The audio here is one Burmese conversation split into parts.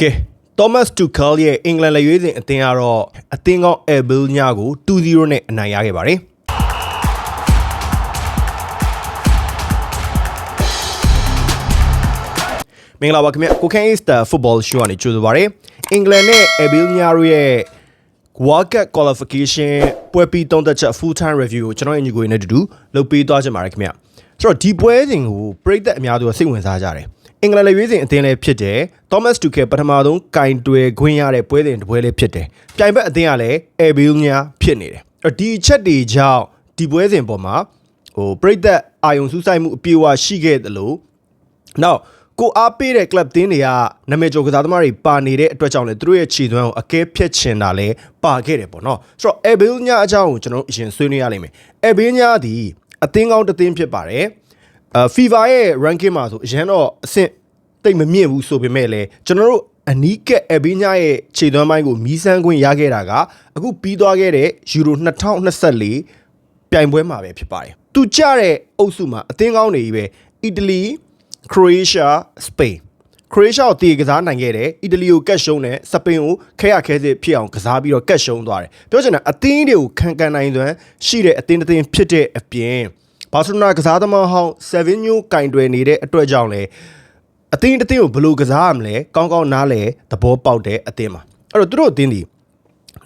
ကဲ Thomas Tuchel ရဲ့အင်္ဂလန်လက်ရွေးစင်အသင်းကတော့အသင်းကောင်း Abel ညကို2-0နဲ့အနိုင်ရခဲ့ပါတယ်မင်္ဂလာပါခင်ဗျကိုခန့် Easter Football Show ကနေကြိုဆိုပါရစေအင်္ဂလန်နဲ့ Abel ညတို့ရဲ့ World Cup qualification ပွဲပြီးသုံးသက်ချက် full time review ကိုကျွန်တော်ရဲ့ညီကိုရင်းနဲ့အတူတူလုပ်ပေးသွားချင်ပါတယ်ခင်ဗျဆိုတော့ဒီပွဲစဉ်ကိုပြည်သက်အများစုကစိတ်ဝင်စားကြတယ် အင်္ဂလန်လက်ရွေးစင်အသင်းလည်းဖြစ်တယ် Thomas Tuchel ပထမဆုံးကင်တွယ်ခွင့်ရတဲ့ပွဲစဉ်တစ်ပွဲလည်းဖြစ်တယ်ပြိုင်ဘက်အသင်းကလည်း Abel ညဖြစ်နေတယ်အဲ့တော့ဒီအချက်တွေကြောင့်ဒီပွဲစဉ်ပေါ်မှာဟိုပြည်သက်အာယုံစူးစိုက်မှုအပြည့်အဝရှိခဲ့တယ်လို့နောက်ကိုအားပေးတဲ့ club တင်းတွေကနာမည်ကျော်ကစားသမားတွေပါနေတဲ့အတွက်ကြောင့်လည်းသူတို့ရဲ့ခြေသွမ်းကိုအကဲဖြတ်ချင်တာလည်းပါခဲ့တယ်ပေါ့နော်ဆိုတော့ Abel ညအကြောင်းကိုကျွန်တော်တို့အရင်ဆွေးနွေးရလိမ့်မယ် Abel ညသည်အသင်းကောင်းတစ်သင်းဖြစ်ပါတယ် အဲ FIFA ရဲ့ ranking မှာဆိုအရင်တော့အဆင့်တိတ်မမြင့်ဘူးဆိုပေမဲ့လည်းကျွန်တော်တို့အနီးကပ် Abel ညရဲ့ခြေသွမ်းပိုင်းကိုမီးစမ်းခွင့်ရခဲ့တာကအခုပြီးသွားခဲ့တဲ့ Euro 2024ပြိုင်ပွဲမှာပဲဖြစ်ပါတယ်သူကြတဲ့အုပ်စုမှာအသင်းကောင်းတွေကြီးပဲအီတလီခရိုအေးရှားစပိန်ခရိုအေးရှားကိုတည်ကစားနိုင်ခဲ့တယ်အီတလီကိုကတ်ရှုံးတယ်စပိန်ကိုခဲရခဲစစ်ဖြစ်အောင်ကစားပြီးတော့ကတ်ရှုံးသွားတယ်ပြောချင်တာအသင်းတွေကိုခံကန်နိုင်စွမ်းရှိတဲ့အသင်းတစ်သင်းဖြစ်တဲ့အပြင် ဘာစီလိုနာကစားသမားဟောင်း7ညိုကင်တွယ်နေတဲ့အတွက်ကြောင့်လေအသင်းတစ်သင်းကိုဘယ်လိုကစားရမလဲကောင်းကောင်းနားလဲသဘောပေါက်တဲ့အသင်းမှာအဲ့တော့သူတို့အသင်းဒီ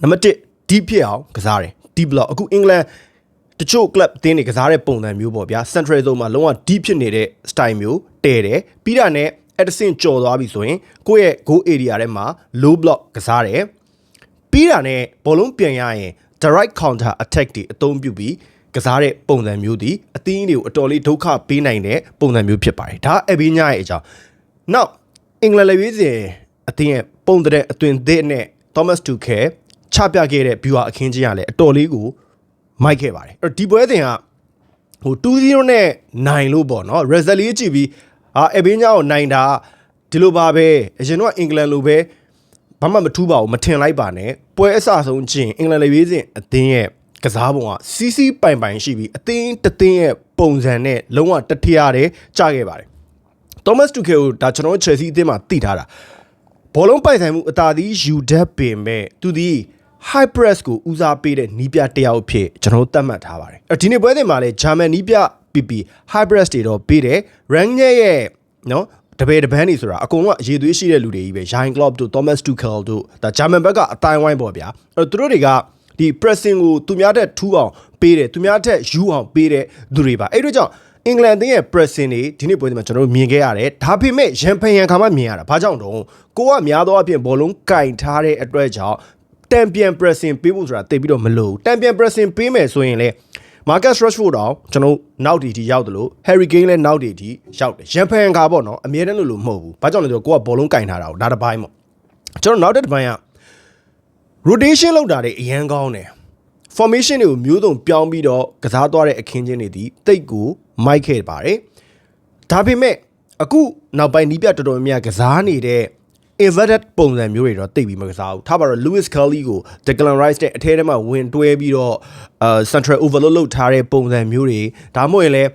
နံပါတ်1 deep ဖြစ်အောင်ကစားတယ် deep block အခုအင်္ဂလန်တချို့ club အသင်းတွေကစားတဲ့ပုံစံမျိုးပေါ့ဗျာ central zone မှာလုံးဝ deep ဖြစ်နေတဲ့ style မျိုးတဲတယ်ပြီးတာနဲ့အတဆင့်ကြော်သွားပြီဆိုရင်ကိုယ့်ရဲ့ goal area ထဲမှာ low block ကစားတယ်ပြီးတာနဲ့ဘောလုံးပြန်ရရင် direct counter attack တွေအသုံးပြုပြီး ကစားတဲ့ပုံစံမျိုးဒီအသင်းတွေကိုအတော်လေးဒုက္ခပေးနိုင်တဲ့ပုံစံမျိုးဖြစ်ပါတယ်ဒါအဘိညာရဲ့အကြောင်းနောက်အင်္ဂလန်လေရွေးစဉ်အသင်းရဲ့ပုံတဲ့အသွင်သစ်နဲ့ Thomas Tuchel ချပြခဲ့တဲ့ viewer အခင်းချင်းကလည်းအတော်လေးကိုမိုက်ခဲ့ပါတယ်အဲ့တော့ဒီပွဲစဉ်ကဟို2-0နဲ့နိုင်လို့ပေါ့နော် result လေးကြည့်ပြီးအာအဘိညာကိုနိုင်တာဒီလိုပါပဲအရင်တော့အင်္ဂလန်လိုပဲဘာမှမထူးပါဘူးမထင်လိုက်ပါနဲ့ပွဲအစဆုံးချင်းအင်္ဂလန်လေရွေးစဉ်အသင်းရဲ့ ကစားပုံကစီးစီးပိုင်ပိုင်ရှိပြီးအသင်းတစ်သင်းရဲ့ပုံစံနဲ့လုံးဝတထရတဲ့ကြခဲ့ပါတယ် Thomas Tuchel ကိုဒါကျွန်တော်တို့ Chelsea အသင်းမှာတည်ထားတာဘောလုံးပိုင်ဆိုင်မှုအသာသီးယူတတ်ပင်မဲ့သူဒီ high press ကိုဦးစားပေးတဲ့နီးပြတစ်ယောက်အဖြစ်ကျွန်တော်တို့သတ်မှတ်ထားပါတယ်အဲ့ဒီနေ့ပွဲစဉ်မှာလည်း German နီးပြ PP high press တွေတော့ပေးတယ် rank ရဲ့နော်တပည့်တပန်းနေဆိုတာအကုန်လုံးအရေးသွေးရှိတဲ့လူတွေကြီးပဲ Jurgen Klopp တို့ Thomas Tuchel တို့ဒါဂျာမန်ဘက်ကအတိုင်းဝိုင်းပေါ့ဗျာအဲ့တော့သူတို့တွေက ဒီ pressing ကိုသူများတက်ထူးအောင်ပေးတယ်သူများတက်ယူအောင်ပေးတဲ့သူတွေပါအဲ့တို့ကြောင့်အင်္ဂလန်အသင်းရဲ့ pressing တွေဒီနေ့ပွဲဒီမှာကျွန်တော်တို့မြင်ခဲ့ရတယ်ဒါပေမဲ့ရန်ဖန်ရန်ခါမှမြင်ရတာဘာကြောင့်တော့ကိုကများသောအားဖြင့်ဘောလုံးကင်ထားတဲ့အတွက်ကြောင့်တံပြန် pressing ပေးဖို့ဆိုတာတိတ်ပြီးတော့မလိုဘူးတံပြန် pressing ပေးမယ်ဆိုရင်လေ Marcus Rashford တော့ကျွန်တော်နောက်တီတီရောက်တယ်လို့ Harry Kane လည်းနောက်တီတီရောက်တယ်ရန်ဖန်ကာပေါ့နော်အမြဲတမ်းလို့လို့မဟုတ်ဘူးဘာကြောင့်လဲဆိုတော့ကိုကဘောလုံးကင်ထားတာကိုဒါတစ်ပိုင်းပေါ့ကျွန်တော်နောက်တစ်ပိုင်းက rotation လောက်တာတွေအရန်ကောင်းတယ် formation တွေကိုမျိုးစုံပြောင်းပြီးတော့ကစားသွားတဲ့အခင်းချင်းတွေဒီတိတ်ကိုမိုက်ခဲ့ပါတယ်ဒါပေမဲ့အခုနောက်ပိုင်းနီးပြတော်တော်များများကစားနေတဲ့ inverted ပုံစံမျိုးတွေတော့တိတ်ပြီးမကစားဘူးထားပါတော့ Lewis Kelly ကို Declan Rice နဲ့အထဲထဲမှာဝင်တွဲပြီးတော့အာ central overload လုပ်ထားတဲ့ပုံစံမျိုးတွေဒါမှမဟုတ်ရင်လည်း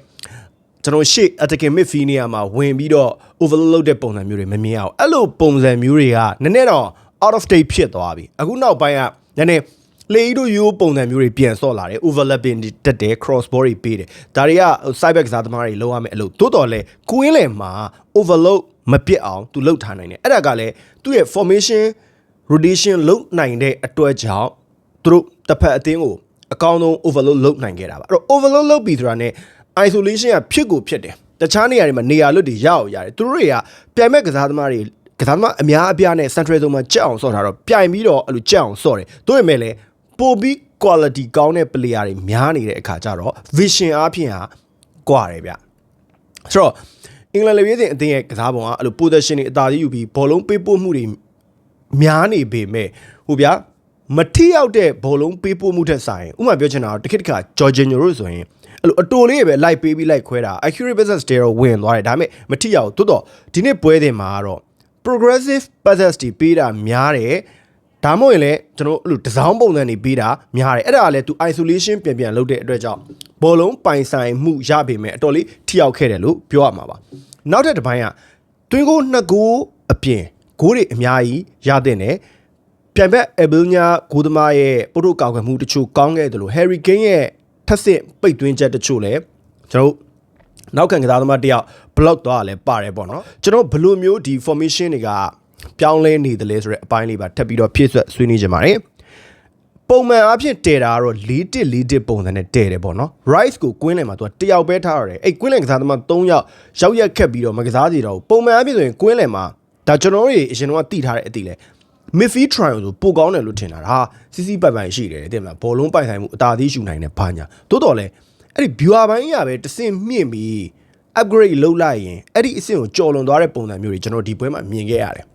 ကျွန်တော်ရှေ့ attacking midfield နေရာမှာဝင်ပြီးတော့ overload လုပ်တဲ့ပုံစံမျိုးတွေမမြင်ရအောင်အဲ့လိုပုံစံမျိုးတွေကနည်းနည်းတော့ out of date ဖြစ်သွားပြီအခုနောက်ပိုင်းကနည်းနည်းလေတို့ရိုးပုံစံမျိုးတွေပြန်ဆော့လာတယ် overlapping တက်တယ် cross ball တွေပေးတယ်ဒါတွေက side back စားသမားတွေလောက်ရမယ်အဲ့လိုတိုးတော်လဲကွင်းလယ်မှာ overload မပြစ်အောင်သူလှုပ်ထားနိုင်တယ်အဲ့ဒါကလည်းသူ့ရဲ့ formation rotation လုပ်နိုင်တဲ့အတွက်ကြောင့်သူတို့တစ်ဖက်အသင်းကိုအကောင်းဆုံး overload လုပ်နိုင်ခဲ့တာပါအဲ့တော့ overload လုပ်ပြီးဆိုတာ ਨੇ isolation ကဖြစ်ကိုဖြစ်တယ်တခြားနေရာတွေမှာနေရာလွတ်တွေရအောင်ရတယ်သူတို့တွေကပြိုင်မဲ့ကစားသမားတွေ ကစားသမားအများအပြားနဲ့ central zone မှာကြက်အောင်ဆော့ထားတော့ပြိုင်ပြီးတော့အဲ့လိုကြက်အောင်ဆော့တယ်တို့ရမဲ့လည်းပိုပြီး quality ကောင်းတဲ့ player တွေများနေတဲ့အခါကျတော့ vision အားဖြင့်ဟာကွာတယ်ဗျဆိုတော့အင်္ဂလန်လေဝေးစဉ်အသင်းရဲ့ကစားပုံကအဲ့လို possession တွေအသာကြီးယူပြီးဘောလုံးပေးပို့မှုတွေများနေပေမဲ့ဟိုဗျာမထိရောက်တဲ့ဘောလုံးပေးပို့မှုထက်ဆိုင်ဥပမာပြောချင်တာတော့တစ်ခက်တစ်ခါ Jorginho တို့ဆိုရင်အဲ့လိုအတိုလေးပဲလိုက်ပေးပြီးလိုက်ခွဲတာ accurate business တွေတော့ဝင်သွားတယ်ဒါပေမဲ့မထိရောက်တိုးတော့ဒီနေ့ပွဲတင်မှာကတော့ progressive passes တွေပေးတာများတယ်ဒါမှမဟုတ်ရင်လည်းကျွန်တော်အဲ့လိုဒီဇိုင်းပုံစံတွေပေးတာများတယ်အဲ့ဒါကလည်း तू isolation ပြန်ပြန်လုပ်တဲ့အတွက်ကြောင့်ဘောလုံးပိုင်ဆိုင်မှုရပေမဲ့အတော်လေးထိရောက်ခဲ့တယ်လို့ပြောရမှာပါနောက်ထပ်တစ်ပိုင်းကတွင်းကိုနှစ်ကိုအပြင်ဂိုးတွေအများကြီးရတဲ့နဲ့ပြိုင်ဘက်အဘီလ်ညာဂိုးသမားရဲ့ပို့ထုတ်ကောက်ခွင့်မှုတချို့ကောင်းခဲ့တယ်လို့ Harry Kane ရဲ့ထပ်ဆင့်ပိတ်သွင်းချက်တချို့လည်းကျွန်တော်တို့ နောက်ခံကစားသမားတစ်ယောက် block သွားတာလည်းပါတယ်ပေါ့နော်ကျွန်တော်ဘယ်လိုမျိုးဒီ formation တွေကပြောင်းလဲနေတယ်လဲဆိုတဲ့အပိုင်းလေးပါထပ်ပြီးတော့ဖြည့်ဆွက်ဆွေးနွေးကြပါမယ်ပုံမှန်အဖြစ်တည်တာကတော့၄တစ်၄တစ်ပုံစံနဲ့တည်တယ်ပေါ့နော် rice ကိုကွင်းလယ်မှာသူကတယောက်ပဲထားရတယ်အဲ့ကွင်းလယ်ကစားသမား၃ယောက်ရောက်ရက်ခက်ပြီးတော့မကစားကြတော့ဘူးပုံမှန်အဖြစ်ဆိုရင်ကွင်းလယ်မှာဒါကျွန်တော်တို့အရင်တော့တိထားတဲ့အတိလဲ midfield trial ဆိုပိုကောင်းတယ်လို့ထင်တာဒါစီစီပိုင်ပိုင်ရှိတယ်တဲ့မလားဘောလုံးပိုင်ဆိုင်မှုအသာသေးရှူနိုင်တဲ့ဘာညာတိုးတော်လဲ အဲ့ဒီ viewer ဘိုင်းရပဲတဆင့်မြင့်ပြီး upgrade လုပ်လိုက်ရင်အဲ့ဒီအဆင့်ကိုကျော်လွန်သွားတဲ့ပုံစံမျိုးတွေကျွန်တော်ဒီပွဲမှာမြင်ခဲ့ရတယ်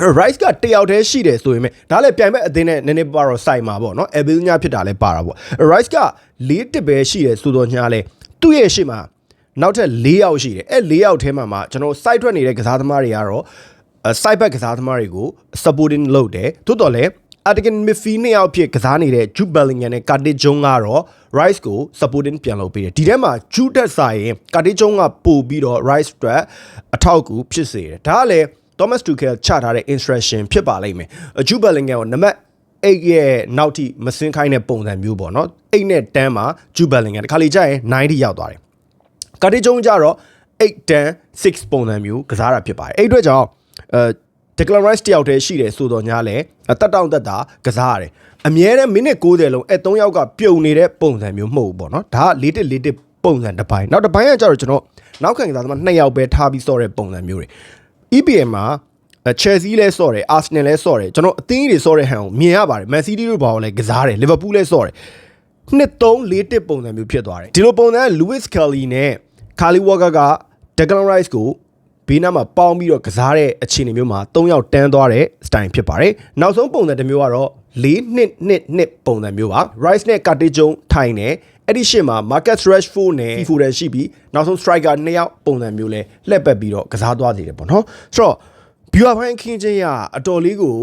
အဲ့ rice ကတယောက်တည်းရှိတယ်ဆိုရင်ဒါလည်းပြိုင်ဘက်အသင်းနဲ့နည်းနည်းပါတော့စိုက်မှာပေါ့နော် ebil ညဖြစ်တာလည်းပါတာပေါ့ rice က၄တစ်ပဲရှိတယ်ဆိုတော့ညာလဲသူ့ရဲ့ရှေ့မှာနောက်ထပ်၄ယောက်ရှိတယ်အဲ့၄ယောက်ထဲမှာမှကျွန်တော် site ထွက်နေတဲ့ကစားသမားတွေကတော့ side back ကစားသမားတွေကို supporting လုပ်တယ်သို့တော်လည်း Attacking midfield နှစ်ယောက်ဖြစ်ကစားနေတဲ့ Jude Bellingham နဲ့ Curtis Jones ကတော့ Rice ကို supporting ပြန်လုပ်ပေးတယ်ဒီထဲမှာ Jude တက်ဆိုင်ရင် Curtis Jones ကပို့ပြီးတော့ Rice အတွက်အထောက်အကူဖြစ်စေတယ်ဒါကလည်း Thomas Tuchel ချထားတဲ့ instruction ဖြစ်ပါလိမ့်မယ် Jude Bellingham ကိုနံပါတ်8ရဲ့နောက်ထိမစင်းခိုင်းတဲ့ပုံစံမျိုးပေါ့နော်8နဲ့10မှာ Jude Bellingham တခါလေကြာရင်90ရောက်သွားတယ်ကာတီကျုံကြတော့8 10 6ပုံစံမျိုးကစားတာဖြစ်ပါတယ်အဲ့အတွက်ကြောင့်အဲ Declan Rice တယောက်တည်းရှိတယ်ဆိုတော့ညာလဲတက်တောင့်တက်တာကစားရတယ်အမြဲတမ်းမိနစ်60လုံးအဲ3ယောက်ကပြုံနေတဲ့ပုံစံမျိုးမဟုတ်ဘူးပေါ့နော်ဒါက၄တစ်၄တစ်ပုံစံတစ်ပိုင်းနောက်တစ်ပိုင်းကကျတော့ကျွန်တော်နောက်ခံကစားသမား2ယောက်ပဲထားပြီးစော့တဲ့ပုံစံမျိုးတွေ EPL မှာအဲ Chelsea လဲစော့တယ် Arsenal လဲစော့တယ်ကျွန်တော်အသင်းကြီးတွေစော့တဲ့ဟန်ကိုမြင်ရပါတယ် Man City တို့ဘာလို့လဲကစားတယ် Liverpool လဲစော့တယ်နှစ်3 4တစ်ပုံစံမျိုးဖြစ်သွားတယ်ဒီလိုပုံစံက Lewis Kelly နဲ့ Kyle Walker က Declan Rice ကို ဘေးနားမှာပေါင်းပြီးတော့ကစားတဲ့အခြေအနေမျိုးမှာ၃ယောက်တန်းသွားတဲ့ style ဖြစ်ပါတယ်။နောက်ဆုံးပုံစံတစ်မျိုးကတော့၄နှစ်နှစ်နှစ်ပုံစံမျိုးပါ Rice နဲ့ Cartage ထိုင်နေအဲ့ဒီရှေ့မှာ Marcus Rashford နဲ့ Foden ရှိပြီးနောက်ဆုံး striker နှစ်ယောက်ပုံစံမျိုးလဲလှည့်ပတ်ပြီးတော့ကစားသွားစေတယ်ပေါ့နော်။ဆိုတော့ viewer ဘိုင်းခင်းချင်းရအတော်လေးကို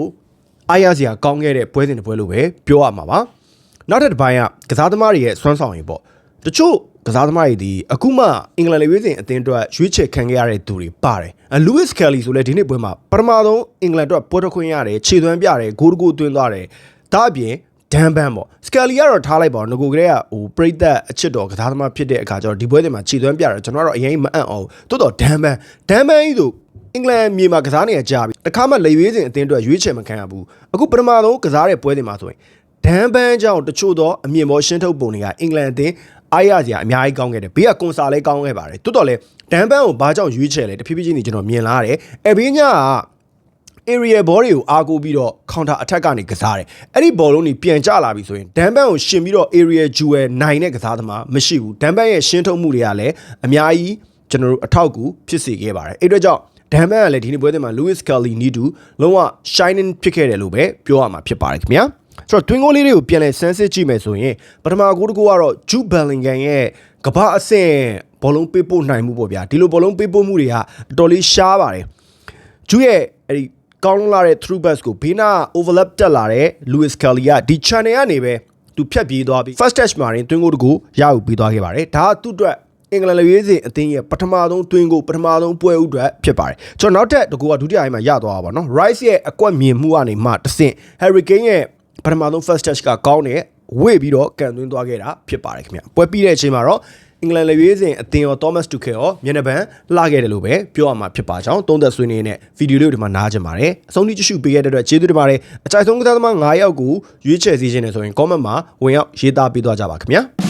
အားရစရာကောင်းခဲ့တဲ့ပွဲစဉ်တစ်ပွဲလို့ပဲပြောရမှာပါ။နောက်ထပ်တစ်ပိုင်းကကစားသမားတွေရဲ့စွမ်းဆောင်ရည်ပေါ့။တချို့ ကစားသမားတွေဒီအခုမှအင်္ဂလန်လေဝေးစဉ်အသင်းအတွက်ရွေးချယ်ခံခဲ့ရတဲ့သူတွေပါတယ်။လူးဝစ်ကယ်လီဆိုလဲဒီနေ့ပွဲမှာပထမဆုံးအင်္ဂလန်အတွက်ပွဲတစ်ခွင့်ရတယ်ခြေသွမ်းပြတယ်ဂိုးတကူသွင်းသွားတယ်။ဒါအပြင်ဒန်ဘန်ပေါ့စကယ်လီကတော့ထားလိုက်ပါတော့ငကိုကလေးကဟိုပရိသတ်အချစ်တော်ကစားသမားဖြစ်တဲ့အခါကျတော့ဒီပွဲတွေမှာခြေသွမ်းပြတယ်ကျွန်တော်ကတော့အရင်မအံ့အောင်တိုးတော့ဒန်ဘန်ဒန်ဘန်ကြီးဆိုအင်္ဂလန်မြေမှာကစားနေရကြပြီတခါမှလေရွေးစဉ်အသင်းအတွက်ရွေးချယ်မခံရဘူးအခုပထမဆုံးကစားတဲ့ပွဲတွေမှာဆိုရင်ဒန်ဘန်ကြောင့်တချို့သောအမြင့်ဘောရှင်းထုတ်ပုံတွေကအင်္ဂလန်အသင်း အားရစရာအများကြီးကောင်းခဲ့တယ်ဘေးကကွန်ဆာလည်းကောင်းခဲ့ပါတယ်တိုးတော့လေဒန်ဘန်ကိုဘာကြောင့်ရွေးချယ်လဲတဖြည်းဖြည်းချင်းနေကျွန်တော်မြင်လာရတယ်အဘေးညာက area ball တွေကိုအားကိုးပြီးတော့ counter attack ကနေကစားတယ်အဲ့ဒီ ball လုံးတွေပြန်ကျလာပြီဆိုရင်ဒန်ဘန်ကိုရှင်ပြီးတော့ area jewel နိုင်တဲ့ကစားသမားမရှိဘူးဒန်ဘန်ရဲ့ရှင်းထုတ်မှုတွေကလည်းအများကြီးကျွန်တော်တို့အထောက်အကူဖြစ်စေခဲ့ပါတယ်အဲ့အတွက်ကြောင့်ဒန်ဘန်ကလည်းဒီနေ့ပွဲစဉ်မှာ Lewis Kelly နီးတူလုံးဝ shining ဖြစ်ခဲ့တယ်လို့ပဲပြောရမှာဖြစ်ပါတယ်ခင်ဗျာ ဆိုတော့ twin goal လေးတွေကိုပြန်လဲဆန်းစစ်ကြည့်မယ်ဆိုရင်ပထမဂိုးတစ်ခုကတော့ Jude Bellingham ရဲ့ကမ္ဘာအဆင့်ဘောလုံးပေးပို့နိုင်မှုပေါ့ဗျာဒီလိုဘောလုံးပေးပို့မှုတွေကတော်တော်လေးရှားပါတယ်ဂျူးရဲ့အဲ့ဒီကောင်းလာတဲ့ through pass ကိုဘေးနား overlap တက်လာတဲ့ Lewis Kelly ကဒီ channel ကနေပဲသူဖြတ်ပြေးသွားပြီး first touch မှာရင် twin goal တကူရယူပြီးသွားခဲ့ပါတယ်ဒါကသူ့အတွက်အင်္ဂလန်လေရေးစဉ်အသင်းရဲ့ပထမဆုံးတွင်းကိုပထမဆုံးပွဲဥအတွက်ဖြစ်ပါတယ်ကျွန်တော်နောက်ထပ်တကူကဒုတိယအိမ်မှာရသွားတာပါနော် Rice ရဲ့အကွက်မြင်မှုကနေမှတဆင့် Harry Kane ရဲ့ ပထမဆုံး first touch ကကောင်းတယ်ဝေ့ပြီးတော့ကန်သွင်းသွားခဲ့တာဖြစ်ပါတယ်ခင်ဗျပွဲပြီးတဲ့အချိန်မှာတော့အင်္ဂလန်လေရွေးစဉ်အသင်းရော Thomas Tuchel ရောမျက်နှာပန်းလှခဲ့တယ်လို့ပဲပြောရမှာဖြစ်ပါကြောင်းသုံးသက်ဆွေးနွေးနေတဲ့ဗီဒီယိုလေးကိုဒီမှာနားကြပါတယ်အဆုံးထိကြည့်ရှုပေးရတဲ့အတွက်ကျေးဇူးတင်ပါတယ်အကြိုက်ဆုံးကစားသမား9ယောက်ကိုရွေးချယ်စီခြင်းနဲ့ဆိုရင် comment မှာဝင်ရောက်ရေးသားပေးသွားကြပါခင်ဗျာ